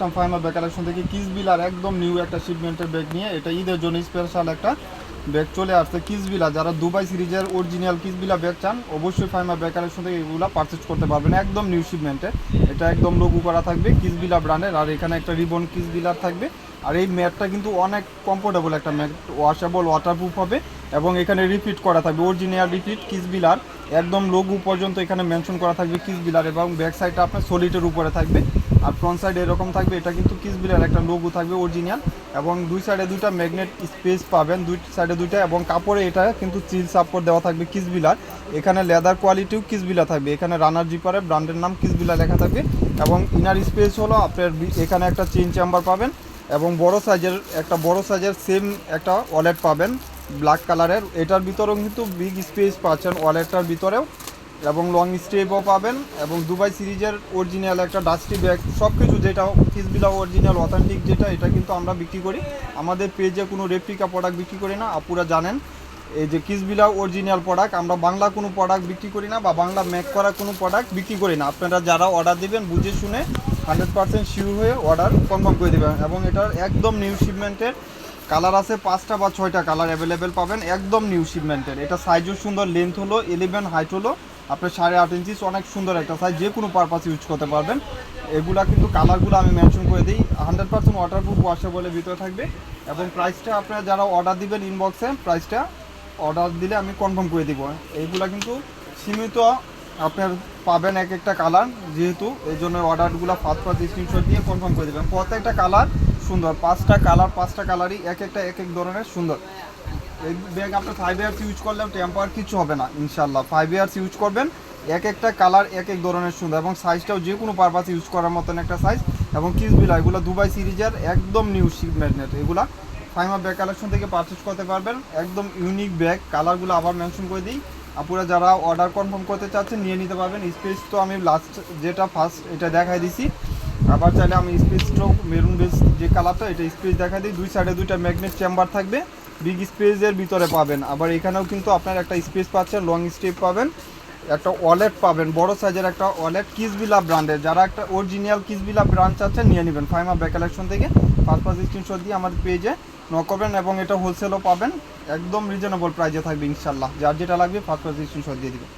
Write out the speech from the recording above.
Faima bag collection থেকে কিস বিলার একদম নিউ একটা শিপমেন্টের ব্যাগ নিয়ে এটা ঈদের জন্য স্পেশাল একটা ব্যাগ চলে আসছে কিস বিলা যারা দুবাই সিরিজের অরিজিনাল কিস বিলা ব্যাগ চান, অবশ্যই ফাইমা ব্যাগ কালেকশন থেকে এগুলো পারচেজ করতে পারবেন। একদম নিউ শিপমেন্টে এটা একদম লঘু করা থাকবে কিস বিলা ব্র্যান্ডের আর এখানে একটা রিবন কিস বিলার থাকবে। আর এই ম্যাটটা কিন্তু অনেক কমফোর্টেবল একটা ম্যাট। ওয়াশেবল ওয়াটারপ্রুফ হবে এবং এখানে রিপিট করা থাকবে। অরিজিনাল রিপিট কিস বিলার একদম লঘু পর্যন্ত এখানে মেনশন করা থাকবে কিস বিলার এবং ব্যাক সাইডটা আপনার সলিটের উপরে থাকবে। আর ফ্রন্ট সাইড এরকম থাকবে, এটা কিন্তু কিস বিলার একটা লোগো থাকবে অরিজিনাল এবং দুই সাইডে দুইটা ম্যাগনেট স্পেস পাবেন, দুই সাইডে দুইটা, এবং কাপড়ে এটা কিন্তু চিল সাপোর্ট দেওয়া থাকবে কিস বিলার এখানে লেদার কোয়ালিটিও কিস বিলা থাকবে, এখানে রানার জিপারে ব্র্যান্ডের নাম কিস বিলা লেখা থাকবে। এবং ইনার স্পেস হলো আপনার এখানে একটা চেন চেম্বার পাবেন, এবং বড় সাইজের একটা বড় সাইজের সেম একটা ওয়ালেট পাবেন ব্ল্যাক কালারের এটার ভিতরেও কিন্তু বিগ স্পেস পাচ্ছেন ওয়ালেটটার ভিতরেও। এবং লং স্টেপও পাবেন এবং দুবাই সিরিজের অরিজিনাল একটা ডাস্টি ব্যাগ সব কিছু যেটা কিসবিলা অরিজিনাল অথেন্টিক যেটা, এটা কিন্তু আমরা বিক্রি করি। আমাদের পেজে কোনো রেপ্লিকা প্রোডাক্ট বিক্রি করি না, আপুরা জানেন। এই যে কিসবিলা অরিজিনাল প্রোডাক্ট আমরা বাংলা কোনো প্রোডাক্ট বিক্রি করি না বা বাংলা মেক করা কোনো প্রোডাক্ট বিক্রি করি না। আপনারা যারা অর্ডার দিবেন, বুঝে শুনে হান্ড্রেড পার্সেন্ট শিওর হয়ে অর্ডার কনফার্ম করে দেবেন। এবং এটার একদম নিউ শিপমেন্টের কালার আছে পাঁচটা বা ছয়টা কালার অ্যাভেলেবেল পাবেন, একদম নিউ শিপমেন্টের এটা সাইজও সুন্দর লেন্থ হলো ইলেভেন হাইট হলো। আপনার সাড়ে আট ইঞ্চিস অনেক সুন্দর একটা সাইজ যে কোনো পারপাস ইউজ করতে পারবেন। এগুলা কিন্তু কালারগুলো আমি মেনশন করে দিই। হান্ড্রেড পার্সেন্ট ওয়াটারপ্রুফ ওয়াশেবলে ভিতরে থাকবে। এবং প্রাইসটা আপনারা যারা অর্ডার দিবেন ইনবক্সে প্রাইসটা অর্ডার দিলে আমি কনফার্ম করে দিব। এইগুলা কিন্তু সীমিত আপনার পাবেন এক একটা কালার যেহেতু এই জন্য অর্ডারগুলো ফার্স্ট ফার্স্ট স্ক্রিনশট দিয়ে কনফার্ম করে দেবেন। প্রত্যেকটা কালার সুন্দর, পাঁচটা কালার পাঁচটা কালারই এক একটা এক এক ধরনের সুন্দর। এই ব্যাগ আপনার ফাইভ ইয়ার্স ইউজ করলেও টেম্পার কিছু হবে না ইনশাল্লাহ ফাইভ ইয়ার্স ইউজ করবেন, এক একটা কালার এক এক ধরনের সুন্দর এবং সাইজটাও যে কোনো পারপাস ইউজ করার মতন একটা সাইজ এবং কিসবিলা এগুলো দুবাই সিরিজের একদম নিউ শিপ ম্যাগনেট এগুলা ফাইমা ব্যাগ কালেকশন থেকে পারচেস করতে পারবেন, একদম ইউনিক ব্যাগ কালারগুলো আবার মেনশন করে দিই। আপুরা যারা অর্ডার কনফার্ম করতে চাচ্ছেন, নিয়ে নিতে পারবেন। স্পেস তো আমি লাস্ট যেটা ফার্স্ট এটা দেখাই দিছি। আবার চাইলে আমি স্পেস স্ট্রোক মেরুন কালারটা এটা স্পেস দেখা দিই। দুই সাইডে দুইটা ম্যাগনেট চেম্বার থাকবে। বিগ স্পেসের ভিতরে পাবেন। আবার এখানেও কিন্তু আপনার একটা স্পেস পাচ্ছেন লং স্টেপ পাবেন, একটা ওয়ালেট পাবেন, বড় সাইজের একটা ওয়ালেট কিসবিলা ব্র্যান্ডের যারা একটা অরিজিনাল কিসবিলা ব্র্যান্ড চাচ্ছেন, নিয়ে নেবেন। ফাইমা ব্যাক কালেকশন থেকে। ফার্স্ট ফার্স্ট স্ক্রিনশট দিয়ে আমাদের পেজে নক করবেন এবং এটা হোলসেলও পাবেন। একদম রিজনেবল প্রাইজে থাকবে ইনশাল্লাহ যার যেটা লাগবে ফার্স্ট ফার্স্ট স্ক্রিনশট দিয়ে দিবেন।